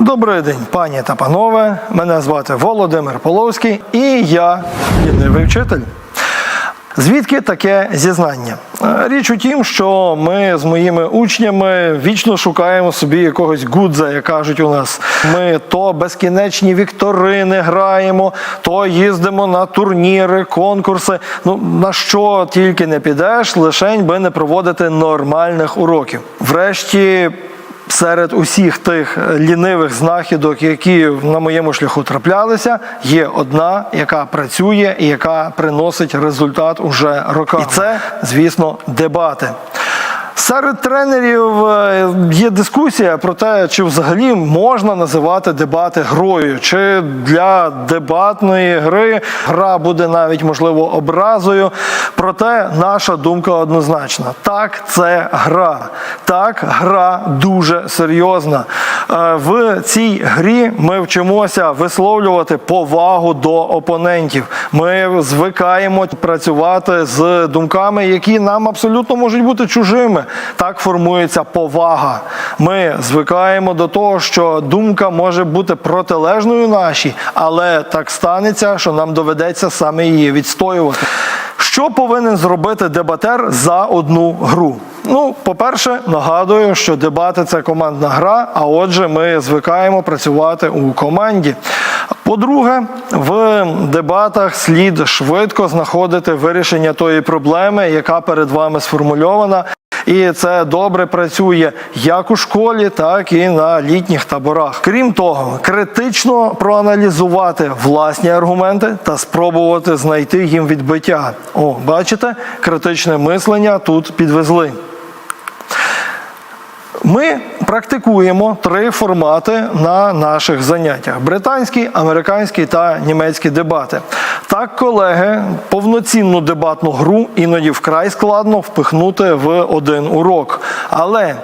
Добрий день, пані та панове. Мене звати Володимир Половський і я лінивий вчитель. Звідки таке зізнання? Е, Річ у тім, що ми з моїми учнями вічно шукаємо собі якогось гудза, як кажуть у нас. Ми то безкінечні вікторини граємо, то їздимо на турніри, конкурси. Ну на що тільки не підеш, лишень би не проводити нормальних уроків. Врешті. Серед усіх тих лінивих знахідок, які на моєму шляху траплялися, є одна, яка працює і яка приносить результат уже роками. І це, звісно, дебати. Серед тренерів е, є дискусія про те, чи взагалі можна називати дебати грою, чи для дебатної гри гра буде навіть можливо образою. Проте наша думка однозначна: так, це гра. Так, гра дуже серйозна. Е, В цій грі ми вчимося висловлювати повагу до опонентів. Ми звикаємо працювати з думками, які нам абсолютно можуть бути чужими. Так формується повага. Ми звикаємо до того, що думка може бути протилежною нашій, але так станеться, що нам доведеться саме її відстоювати. Що повинен зробити дебатер за одну гру? Ну, по-перше, нагадую, що дебати це командна гра, а отже, ми звикаємо працювати у команді. По-друге, в дебатах слід швидко знаходити вирішення тої проблеми, яка перед вами сформульована. І це добре працює як у школі, так і на літніх таборах. Крім того, критично проаналізувати власні аргументи та спробувати знайти їм відбиття. О, бачите, критичне мислення тут підвезли. Ми практикуємо три формати на наших заняттях: британський, американський та німецький дебати. Так, колеги, повноцінну дебатну гру іноді вкрай складно впихнути в один урок. Але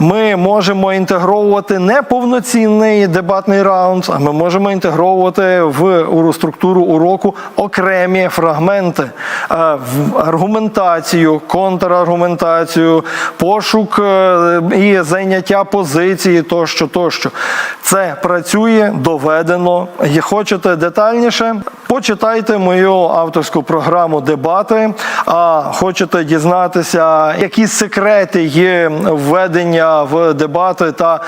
ми можемо інтегровувати не повноцінний дебатний раунд, а ми можемо інтегровувати в структуру уроку окремі фрагменти, е, в аргументацію, контраргументацію, пошук е, і зайняття позиції тощо, тощо. Це працює, доведено. Хочете детальніше? Почитайте мою авторську програму Дебати. А хочете дізнатися, які секрети є введення в дебати та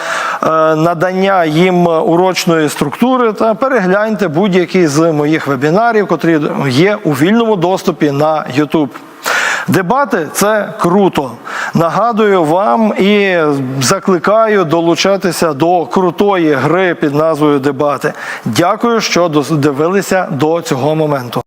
е, надання їм урочної структури, та перегляньте будь-який з моїх вебінарів, котрі є у вільному доступі на YouTube. Дебати це круто. Нагадую вам і закликаю долучатися до крутої гри під назвою Дебати. Дякую, що дос- дивилися до цього моменту.